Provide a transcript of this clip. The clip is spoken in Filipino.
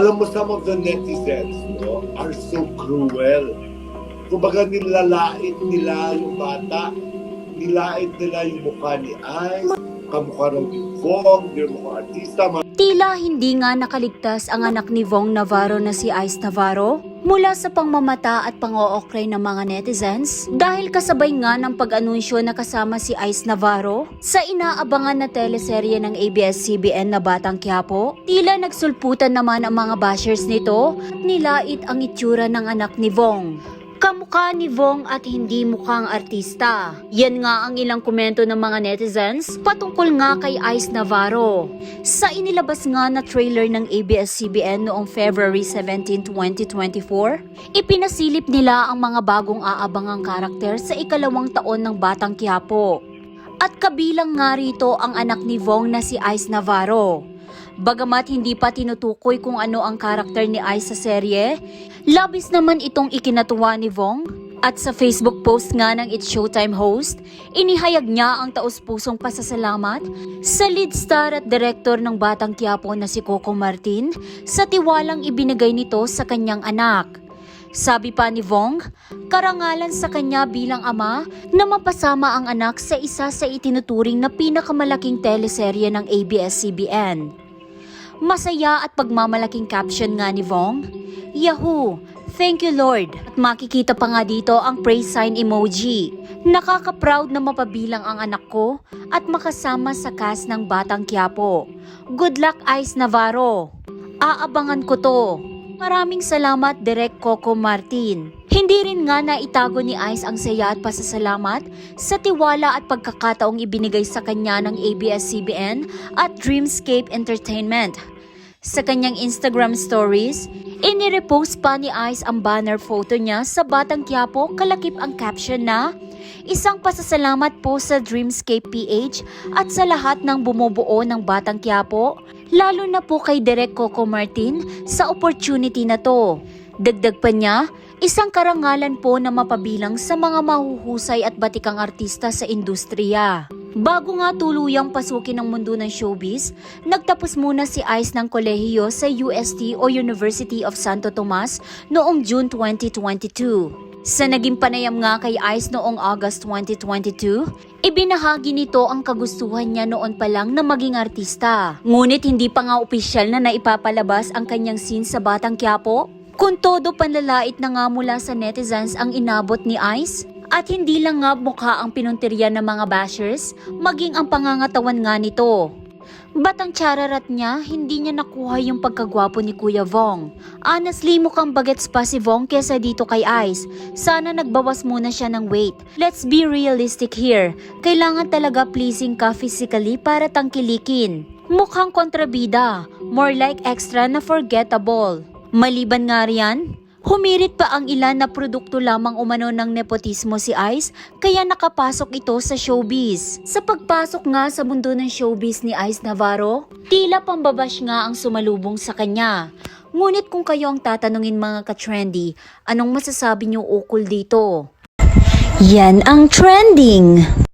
alam mo, some of the netizens no, are so cruel. Kumbaga nilalait nila yung bata, nilait nila yung mukha ni Ice, kamukha ni Vong, yung mukha artista, Tila hindi nga nakaligtas ang anak ni Vong Navarro na si Ice Navarro mula sa pangmamata at pang-ookray ng mga netizens dahil kasabay nga ng pag-anunsyo na kasama si Ice Navarro sa inaabangan na teleserye ng ABS-CBN na Batang Quiapo. Tila nagsulputan naman ang mga bashers nito, nilait ang itsura ng anak ni Vong. Kamukha ni Vong at hindi mukhang artista. Yan nga ang ilang komento ng mga netizens patungkol nga kay Ice Navarro. Sa inilabas nga na trailer ng ABS-CBN noong February 17, 2024, ipinasilip nila ang mga bagong aabangang karakter sa ikalawang taon ng Batang Quiapo. At kabilang nga rito ang anak ni Vong na si Ice Navarro. Bagamat hindi pa tinutukoy kung ano ang karakter ni Ice sa serye, labis naman itong ikinatuwa ni Vong. At sa Facebook post nga ng It's Showtime host, inihayag niya ang taus-pusong pasasalamat sa lead star at director ng Batang Quiapo na si Coco Martin sa tiwalang ibinigay nito sa kanyang anak. Sabi pa ni Vong, karangalan sa kanya bilang ama na mapasama ang anak sa isa sa itinuturing na pinakamalaking teleserye ng ABS-CBN. Masaya at pagmamalaking caption nga ni Vong, Yahoo! Thank you Lord! At makikita pa nga dito ang praise sign emoji. Nakaka-proud na mapabilang ang anak ko at makasama sa cast ng Batang Quiapo. Good luck Ice Navarro! Aabangan ko to. Maraming salamat Direk Coco Martin. Hindi rin nga naitago ni Ice ang saya at pasasalamat sa tiwala at pagkakataong ibinigay sa kanya ng ABS-CBN at Dreamscape Entertainment. Sa kanyang Instagram stories, inirepost pa ni Ice ang banner photo niya sa Batang Quiapo kalakip ang caption na Isang pasasalamat po sa Dreamscape PH at sa lahat ng bumubuo ng Batang Quiapo, lalo na po kay Direk Coco Martin sa opportunity na to. Dagdag pa niya, isang karangalan po na mapabilang sa mga mahuhusay at batikang artista sa industriya. Bago nga tuluyang pasukin ang mundo ng showbiz, nagtapos muna si Ice ng kolehiyo sa UST o University of Santo Tomas noong June 2022. Sa naging panayam nga kay Ice noong August 2022, ibinahagi nito ang kagustuhan niya noon pa lang na maging artista. Ngunit hindi pa nga opisyal na naipapalabas ang kanyang scene sa Batang Quiapo. Kung todo panlalait na nga mula sa netizens ang inabot ni Ice, at hindi lang nga mukha ang pinuntirya ng mga bashers, maging ang pangangatawan nga nito. Ba't ang chararat niya, hindi niya nakuha yung pagkagwapo ni Kuya Vong? Honestly, mukhang bagets pa si Vong kesa dito kay Ice. Sana nagbawas muna siya ng weight. Let's be realistic here. Kailangan talaga pleasing ka physically para tangkilikin. Mukhang kontrabida. More like extra na forgettable. Maliban nga riyan, Humirit pa ang ilan na produkto lamang umano ng nepotismo si Ice kaya nakapasok ito sa showbiz. Sa pagpasok nga sa mundo ng showbiz ni Ice Navarro, tila pambabash nga ang sumalubong sa kanya. Ngunit kung kayo ang tatanungin mga ka-trendy, anong masasabi niyo ukol dito? Yan ang trending!